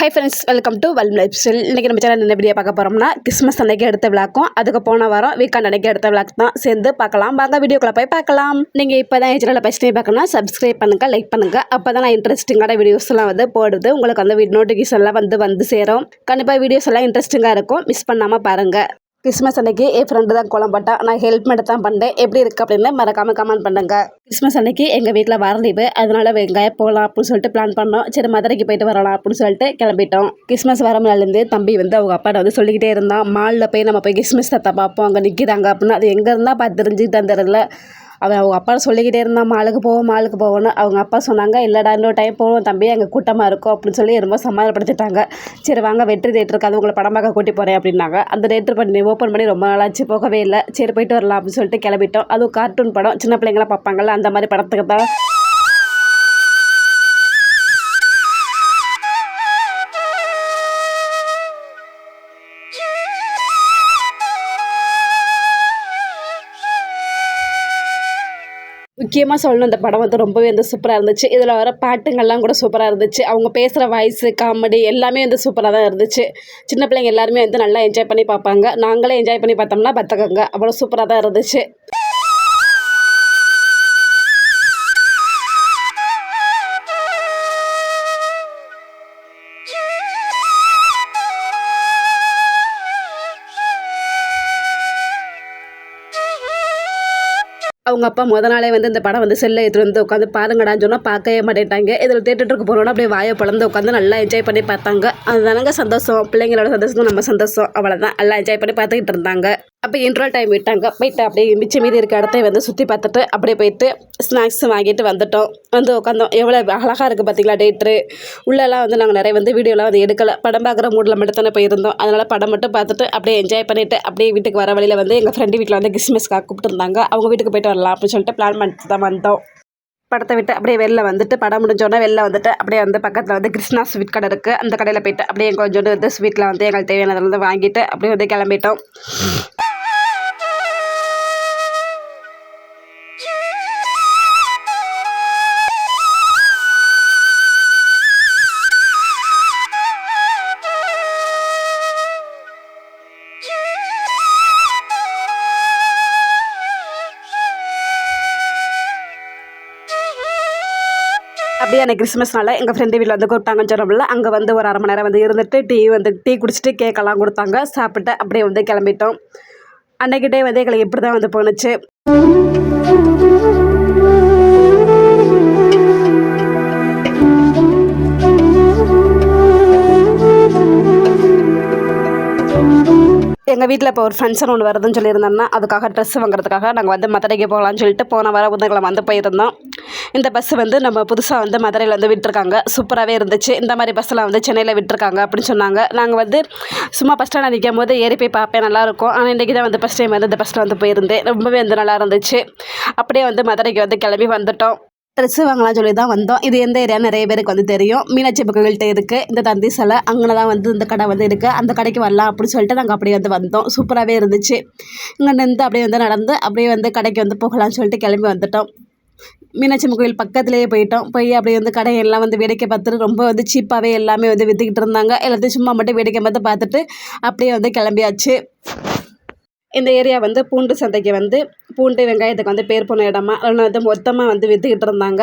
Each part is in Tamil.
Hi friends welcome to well life style இன்றைக்கி நம்ம சேனல் என்ன வீடியோ பார்க்க போகிறோம்னா கிறிஸ்மஸ் அன்னைக்கு எடுத்த விளாக்கும் அதுக்கு போன வாரம் வீக்கெண்ட் அன்னைக்கு எடுத்த விளாக் தான் சேர்ந்து பார்க்கலாம். வாங்க வீடியோக்குள்ளே போய் பார்க்கலாம். நீங்கள் இப்போ தான் என் சேனலில் ஃபஸ்ட் டைம் பார்க்கணும் சப்ஸ்கிரைப் பண்ணுங்கள் லைக் பண்ணுங்கள் அப்போ தான் நான் இன்ட்ரெஸ்டிங்கான வீடியோஸ்லாம் வந்து போடுது. உங்களுக்கு அந்த நோட்டிஃபிகேஷன்லாம் வந்து வந்து சேரும். கண்டிப்பாக வீடியோஸ் எல்லாம் இன்ட்ரெஸ்டிங்காக இருக்கும். மிஸ் பண்ணாமல் பாருங்கள் கிறிஸ்மஸ் அன்னைக்கு என் ஃப்ரெண்டு தான் கோலம் போட்டா. நான் ஹெல்ப் மட்டும் தான் பண்ணேன். எப்படி இருக்குது அப்படின்னு மறக்காமல் கமெண்ட் பண்ணுங்க. கிறிஸ்மஸ் அன்னைக்கு எங்கள் வீட்டில் வர லீவு அதனால வெங்காயம் போகலாம் அப்படின்னு சொல்லிட்டு பிளான் பண்ணோம். சரி மதுரைக்கு போயிட்டு வரலாம் அப்படின்னு சொல்லிட்டு கிளம்பிட்டோம். கிறிஸ்மஸ் வர தம்பி வந்து அவங்க அப்பாட்ட வந்து சொல்லிக்கிட்டே இருந்தான். மாலில் போய் நம்ம போய் கிறிஸ்மஸ் தாத்தா பார்ப்போம். அங்கே நிற்கிறாங்க அப்படின்னு அது எங்கே இருந்தால் பார்த்து தெரிஞ்சுக்கிட்டு தந்துடல அவன் அவங்க அப்பா சொல்லிக்கிட்டே இருந்தான் மாலுக்கு போவோம் மாலுக்கு போவோன்னு அவங்க அப்பா சொன்னாங்க இல்லைடா இன்னொரு டைம் போவோம் தம்பி அங்கே கூட்டமாக இருக்கும் அப்படின்னு சொல்லி ரொம்ப சமாதானப்படுத்திட்டாங்க. சரி வாங்க வெற்றி தேட்டருக்கு அது உங்களை படம் பார்க்க கூட்டி போகிறேன் அப்படின்னாங்க. அந்த தேட்டர் பண்ணி ஓப்பன் பண்ணி ரொம்ப நாளாச்சு போகவே இல்லை. சரி போயிட்டு வரலாம் அப்படின்னு சொல்லிட்டு கிளம்பிட்டோம். அதுவும் கார்ட்டூன் படம் சின்ன பிள்ளைங்களாம் பார்ப்பாங்கல்ல அந்த மாதிரி படத்துக்கு தான் முக்கியமாக சொல்லணும் இந்த படம் வந்து ரொம்பவே வந்து சூப்பராக இருந்துச்சு. இதில் வர பாட்டுங்கள்லாம் கூட சூப்பராக இருந்துச்சு. அவங்க பேசுகிற வாய்ஸு காமெடி எல்லாமே வந்து சூப்பராக தான் இருந்துச்சு. சின்ன பிள்ளைங்க எல்லாருமே வந்து நல்லா என்ஜாய் பண்ணி பார்ப்பாங்க. நாங்களே என்ஜாய் பண்ணி பார்த்தோம்னா பார்த்துக்கோங்க அவ்வளோ சூப்பராக தான் இருந்துச்சு. அவங்க அப்பா முத நாளே வந்து இந்த படம் வந்து செல்லை எடுத்துட்டு வந்து உட்காந்து பாருங்கடான்னு சொன்னால் பார்க்கவே மாட்டேன்ட்டாங்க. இதில் தேட்டருக்கு போனோன்னா அப்படியே வாயை பிளந்து உட்காந்து நல்லா என்ஜாய் பண்ணி பார்த்தாங்க. அதுதானங்க சந்தோஷம். பிள்ளைங்களோட சந்தோஷம் நம்ம சந்தோஷம். அவ்வளோதான் நல்லா என்ஜாய் பண்ணி பார்த்துக்கிட்டு இருந்தாங்க. அப்போ இன்ட்ரல் டைம் விட்டாங்க. போயிட்டு அப்படியே மிச்சம் மீதி இருக்க இடத்த வந்து சுற்றி பார்த்துட்டு அப்படியே போயிட்டு ஸ்நாக்ஸ் வாங்கிட்டு வந்துட்டோம். வந்து உட்காந்தோம் எவ்வளோ அழகாக இருக்குது பார்த்தீங்களா டேட்ரு உள்ளெல்லாம் வந்து நாங்கள் நிறைய வந்து வீடியோலாம் வந்து எடுக்கலை. படம் பார்க்குற மூடில் மட்டும் தானே போயிருந்தோம். அதனால் படம் மட்டும் பார்த்துட்டு அப்படியே என்ஜாய் பண்ணிவிட்டு அப்படியே வீட்டுக்கு வர வழியில் வந்து எங்கள் ஃப்ரெண்டு வீட்டில் வந்து கிறிஸ்மஸ்க்காக கூப்பிட்டுருந்தாங்க அவங்க வீட்டுக்கு போயிட்டு வரலாம் அப்படின்னு சொல்லிட்டு பிளான் பண்ணிட்டு தான் வந்தோம். படத்தை விட்டு அப்படியே வெளில வந்துட்டு படம் முடிஞ்சோடனே வெளில வந்துட்டு அப்படியே வந்து பக்கத்தில் வந்து கிருஷ்ணா ஸ்வீட் கடை இருக்குது அந்த கடையில் போயிட்டு அப்படியே கொஞ்சோண்டு வந்து ஸ்வீட்டில் வந்து எங்களுக்கு தேவையானதில் வந்து வாங்கிட்டு அப்படியே வந்து கிளம்பிட்டோம். அப்படியே அன்றைக்கி கிறிஸ்மஸ்னால எங்கள் ஃப்ரெண்டு வீட்டில் வந்து கூப்பிட்டாங்கன்னு சொன்னோம்ல அங்கே வந்து ஒரு அரை மணி நேரம் வந்து இருந்துட்டு டீ வந்து டீ குடிச்சிட்டு கேக்கெல்லாம் கொடுத்தாங்க. சாப்பிட்டு அப்படியே வந்து கிளம்பிட்டோம். அன்னைக்கு வந்து எங்களுக்கு இப்படி தான் வந்து போணுச்சு. எங்கள் வீட்டில் இப்போ ஒரு ஃபங்க்ஷன் ஒன்று வருதுன்னு சொல்லியிருந்தோம்னா அதுக்காக ட்ரெஸ் வாங்குறதுக்காக நாங்கள் வந்து மதுரைக்கு போகலான்னு சொல்லிட்டு போன வாரம் புதன்கிழமை வந்து போயிருந்தோம். இந்த பஸ்ஸு வந்து நம்ம புதுசாக வந்து மதுரையில் வந்து விட்டுருக்காங்க. சூப்பராகவே இருந்துச்சு. இந்த மாதிரி பஸ்ஸெலாம் வந்து சென்னையில் விட்டுருக்காங்க அப்படின்னு சொன்னாங்க. நாங்கள் வந்து சும்மா பஸ் ஸ்டாண்டில் நிற்கும் போது ஏறி போய் பார்ப்பேன் நல்லாயிருக்கும் ஆனால் இன்றைக்கி தான் வந்து ஃபஸ்ட் டைம் வந்து இந்த பஸ்ஸில் வந்து போயிருந்தேன். ரொம்பவே வந்து நல்லா இருந்துச்சு. அப்படியே வந்து மதுரைக்கு வந்து கிளம்பி வந்துட்டோம். ட்ரெஸ்ஸு வாங்கலாம் சொல்லி தான் வந்தோம். இது எந்த ஏரியா நிறைய பேருக்கு வந்து தெரியும். மீனாட்சி பக்கங்கள்கிட்ட இருக்குது இந்த தந்தி சிலை அங்கே தான் வந்து இந்த கடை வந்து இருக்குது அந்த கடைக்கு வரலாம் அப்படின்னு சொல்லிட்டு நாங்கள் அப்படியே வந்து வந்தோம். சூப்பராகவே இருந்துச்சு. இங்கே நின்று அப்படியே வந்து நடந்து அப்படியே வந்து கடைக்கு வந்து போகலாம்னு சொல்லிட்டு கிளம்பி வந்துட்டோம். மீனாட்சி அம்மன் கோயில் பக்கத்துலேயே போயிட்டோம். போய் அப்படியே வந்து கடையெல்லாம் வந்து வேடிக்கை பார்த்துட்டு ரொம்ப வந்து சீப்பாகவே எல்லாமே வந்து விற்றுக்கிட்டு இருந்தாங்க. எல்லாத்தையும் சும்மா மட்டும் வேடிக்கை பார்த்து பார்த்துட்டு அப்படியே வந்து கிளம்பியாச்சு. இந்த ஏரியா வந்து பூண்டு சந்தைக்கு வந்து பூண்டு வெங்காயத்துக்கு வந்து பேர் போன இடமா அதில் வந்து மொத்தமாக வந்து விற்றுக்கிட்டு இருந்தாங்க.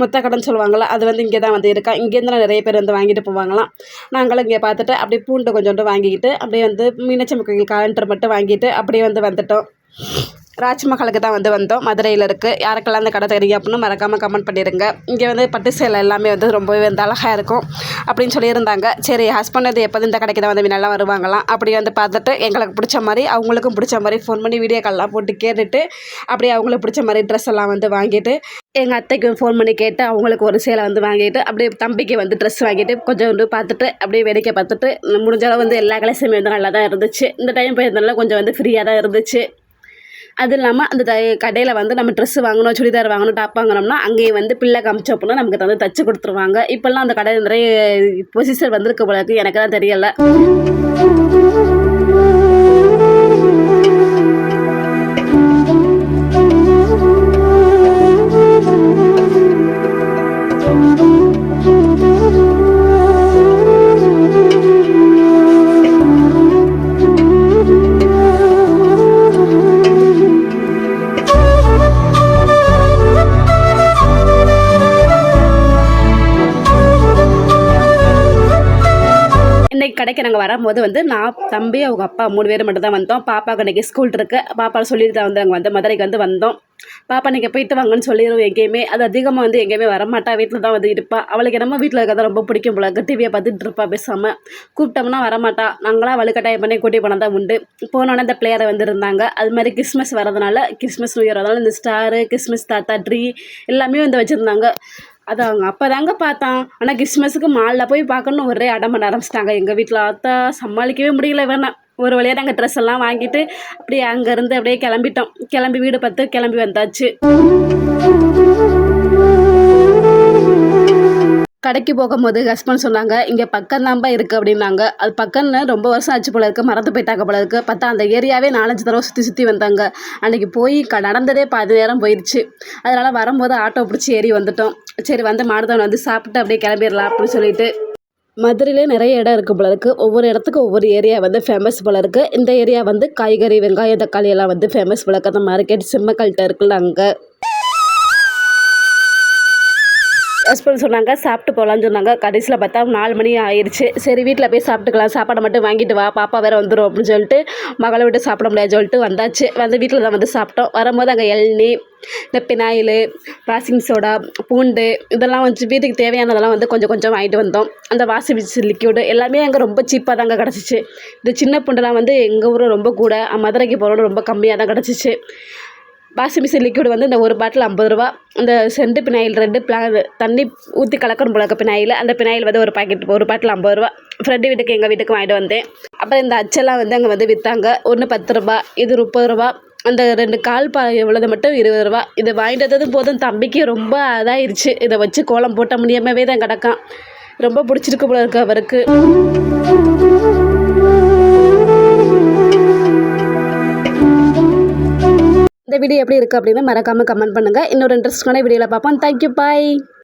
மொத்த கடன் சொல்லுவாங்கள்ல அது வந்து இங்கே தான் வந்து இருக்கா? இங்கேருந்து நிறைய பேர் வந்து வாங்கிட்டு போவாங்களாம். நாங்களும் இங்கே பார்த்துட்டு அப்படியே பூண்டு கொஞ்சோண்டு வாங்கிக்கிட்டு அப்படியே வந்து மீனாட்சி கோயில் காலண்டர் மட்டும் வாங்கிட்டு அப்படியே வந்து வந்துட்டோம். ராஜ்மஹாலுக்கு தான் வந்து வந்தோம். மதுரையில் இருக்குது யாருக்கெல்லாம் அந்த கடை தெரியும் அப்படின்னு மறக்காமல் கமெண்ட் பண்ணிடுங்க இங்கே வந்து பட்டு சேலை எல்லாமே வந்து ரொம்பவே வந்து அழகாக இருக்கும் அப்படின்னு சொல்லியிருந்தாங்க. சரி ஹஸ்பண்ட் வந்து எப்போதும் இந்த கடைக்கு தான் வந்து நல்லா வருவாங்களாம். அப்படி வந்து பார்த்துட்டு எங்களுக்கு பிடிச்ச மாதிரி அவங்களுக்கும் பிடிச்ச மாதிரி ஃபோன் பண்ணி வீடியோ கால்லாம் போட்டு கேட்டுட்டு அப்படியே அவங்களுக்கு பிடிச்ச மாதிரி ட்ரெஸ் எல்லாம் வந்து வாங்கிட்டு எங்கள் அத்தைக்கு ஃபோன் பண்ணி கேட்டு அவங்களுக்கு ஒரு சேலை வந்து வாங்கிட்டு அப்படியே தம்பிக்கு வந்து ட்ரெஸ் வாங்கிட்டு கொஞ்சம் வந்து பார்த்துட்டு அப்படியே வேடிக்கை பார்த்துட்டு முடிஞ்ச அளவு வந்து எல்லா கலெக்ஷனுமே வந்து நல்லா தான் இருந்துச்சு. இந்த டைம் போயிருந்தனால கொஞ்சம் வந்து ஃப்ரீயாக தான் இருந்துச்சு. அது இல்லாமல் அந்த த கடையில் வந்து நம்ம ட்ரெஸ்ஸு வாங்கணும் சுடிதார் வாங்கணும் டாப் வாங்கினோம்னா அங்கேயே வந்து பிள்ளை காமிச்சோம் அப்படின்னா நமக்கு வந்து தச்சு கொடுத்துருவாங்க. இப்போல்லாம் அந்த கடையில் நிறைய பொசிஷன் வந்திருக்க போல இருக்குது எனக்கு தான் தெரியலை. கடைக்கு நாங்கள் வரும்போது வந்து நான் தம்பி அவங்க அப்பா மூணு பேர் மட்டும் தான் வந்தோம். பாப்பாவுக்கு அன்றைக்கி ஸ்கூல் இருக்கு. பாப்பா சொல்லிட்டு தான் வந்து நாங்கள் வந்து மதுரைக்கு வந்து வந்தோம். பாப்பா நீங்கள் போயிட்டு வாங்கன்னு சொல்லிடுவோம் எங்கேயுமே. அது அதிகமாக வந்து எங்கேயுமே வரமாட்டா. வீட்டில் தான் வந்து இருப்பா. அவளுக்கு நம்ம வீட்டில் இருக்கிறத ரொம்ப பிடிக்கும் போல டிவியை பார்த்துட்டு இருப்பா பேசாமல் கூப்பிட்டோம்னா வரமாட்டா. நாங்களாம் வலுக்கட்டாயம் பண்ணி கூட்டி போனால் தான் உண்டு. போனோன்னே இந்த பிளேயரை வந்துருந்தாங்க அது மாதிரி கிறிஸ்மஸ் வரதுனால கிறிஸ்மஸ் நியூ இயர் வரதுனால இந்த ஸ்டாரு கிறிஸ்மஸ் தாத்தா ட்ரீ எல்லாமே வந்து வச்சுருந்தாங்க. அது அவங்க அப்போ தாங்க பார்த்தான். ஆனால் கிறிஸ்மஸுக்கு மாலில் போய் பார்க்கணுன்னு ஒரே அடம் பண்ண ஆரம்பிச்சிட்டாங்க. எங்கள் வீட்டில் அத்தா சமாளிக்கவே முடியல. வேணாம் ஒரு வழியாக நாங்கள் ட்ரெஸ் எல்லாம் வாங்கிட்டு அப்படியே அங்கேருந்து அப்படியே கிளம்பிட்டோம். கிளம்பி வீடு பார்த்து கிளம்பி வந்தாச்சு. கடைக்கு போகும்போது ஹஸ்பண்ட் சொன்னாங்க இங்கே பக்கம் தான்ப்பா இருக்குது அப்படின்னாங்க. அது பக்கம்னு ரொம்ப வருஷம் ஆச்சு போல இருக்குது மறந்து போயிட்டாங்க போல இருக்குது பார்த்தா அந்த ஏரியாவே நாலஞ்சு தடவை சுற்றி சுற்றி வந்தாங்க. அன்றைக்கி போய் க நடந்ததே பாதி நேரம் போயிடுச்சு அதனால் வரும்போது ஆட்டோ பிடிச்சி ஏறி வந்துட்டோம். சரி வந்து மாடுதான் வந்து சாப்பிட்டு அப்படியே கிளம்பிடலாம் அப்படின்னு சொல்லிட்டு. மதுரையிலே நிறைய இடம் இருக்குது போல இருக்குது ஒவ்வொரு இடத்துக்கு ஒவ்வொரு ஏரியா வந்து ஃபேமஸ் போல இருக்குது இந்த ஏரியா வந்து காய்கறி வெங்காயம் தக்காளி எல்லாம் வந்து ஃபேமஸ் போல இருக்குது அந்த மார்க்கெட் சிம்மக்கல்கிட்ட இருக்குல்ல அங்கே. ஹஸ்பண்ட் சொன்னாங்க சாப்பிட்டு போகலான்னு சொன்னாங்க. கடைசியில் பார்த்தா நாலு மணி ஆயிடுச்சு சரி வீட்டில் போய் சாப்பிட்டுக்கலாம். சாப்பாடை மட்டும் வாங்கிட்டு வா பாப்பா வேறு வந்துடும் அப்படின்னு சொல்லிட்டு மகளை விட்டு சாப்பிட முடியாது சொல்லிட்டு வந்தாச்சு. வந்து வீட்டில் தான் வந்து சாப்பிட்டோம். வரும்போது அங்கே இளநீ இந்த பினாயில் வாஷிங் சோடா பூண்டு இதெல்லாம் வந்து வீட்டுக்கு தேவையானதெல்லாம் வந்து கொஞ்சம் கொஞ்சம் வாங்கிட்டு வந்தோம். அந்த வாஷிங் மிஷின் லிக்யூடு எல்லாமே அங்கே ரொம்ப சீப்பாக தாங்க கிடச்சிச்சு. இந்த சின்ன பூண்டுலாம் வந்து எங்கள் ஊரில் ரொம்ப கூட மதுரைக்கு போகிறோம் ரொம்ப கம்மியாக தான் கிடச்சிச்சு. வாஷிங் மிஷின் லிக்விட் வந்து இந்த ஒரு பாட்டில் ஐம்பது ரூபா இந்த செண்டு பினாயில் ரெண்டு பிளா தண்ணி ஊற்றி கலக்கணும் போல பினாயில் அந்த பினாயில் வந்து ஒரு பாக்கெட் ஒரு பாட்டில் ஐம்பது ரூபா. ஃப்ரெண்டு வீட்டுக்கு எங்கள் வீட்டுக்கு வாங்கிட்டு வந்தேன். அப்புறம் இந்த அச்செல்லாம் வந்து அங்கே வந்து விற்றாங்க ஒன்று பத்து ரூபா இது முப்பது ரூபா. அந்த ரெண்டு கால் பா இவ்வளோது மட்டும் இருபது ரூபா. இதை வாங்கிட்டு வந்தது போதும் தம்பிக்கு ரொம்ப இதாயிருச்சு. இதை வச்சு கோலம் போட்ட முடியாமவே தான் கிடக்கான். ரொம்ப பிடிச்சிருக்கு போல இருக்கு அவருக்கு. இந்த வீடியோ எப்படி இருக்குது அப்படின்னு மறக்காமல் கமெண்ட் பண்ணுங்கள் இன்னொரு இன்ட்ரெஸ்டான வீடியோவில் பார்ப்போம். Thank you bye